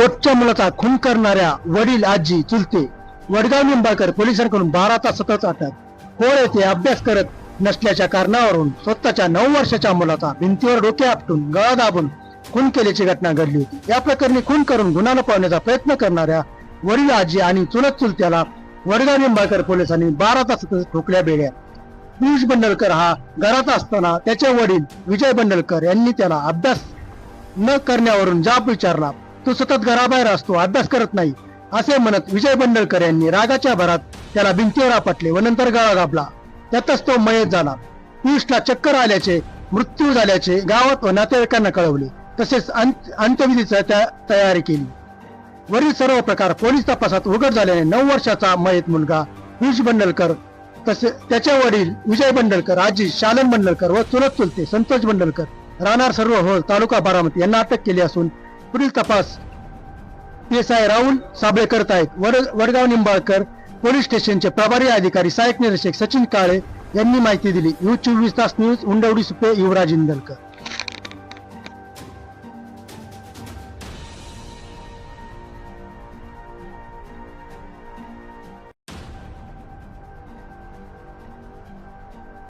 पोटच्या मुलाचा खून करणाऱ्या वडील आजी चुलते वडगाव निंबाळकर पोलिसांकडून बारा तास सतत अटक. होळ येथे अभ्यास करत नसल्याच्या कारणावरून स्वतःच्या नऊ वर्षाच्या मुलाचा भिंतीवर डोके आपटून गळा दाबून खून केल्याची घटना घडली होती. या प्रकरणी खून करून गुन्हा लपवण्याचा प्रयत्न करणाऱ्या वडील आजी आणि चुलत चुलत्याला वडगाव निंबाळकर पोलिसांनी बारा तास ठोकल्या बेड्या. पियुष बंडलकर हा घरात असताना त्याचे वडील विजय बंडलकर यांनी त्याला अभ्यास न करण्यावरून जाब विचारला. तो सतत घराबाहेर असतो अभ्यास करत नाही. असे म्हणत विजय बंडलकर यांनी रागाच्या भरात त्याला भिंतीवर आपटले व नंतर गळा दाबला. त्यातच तो मयत झाला. पियुषला चक्कर आल्याचे मृत्यू झाल्याचे गावात व नातेवाईकांना कळवले. तसेच अंत्यविधीचा त्या- तयारी केली. वरील सर्व प्रकार पोलीस तपासात उघड झाल्याने नऊ वर्षाचा मयत मुलगा पियुष बंडलकर तसे त्याचे वडील विजय बंडलकर आजी शालन बंडलकर व चुलत चुलते संतोष बंडलकर राहणार सर्व होळ तालुका बारामती यांना अटक केली असून पुढील तपास. एस आय राहुल साबळे करत आहेत. वड- वडगाव निंबाळकर पोलीस स्टेशनचे प्रभारी अधिकारी सहाय्यक निरीक्षक सचिन काळे यांनी माहिती दिली. यू चोवीस तास न्यूज उंडवडी सुपे युवराज इंदलकर.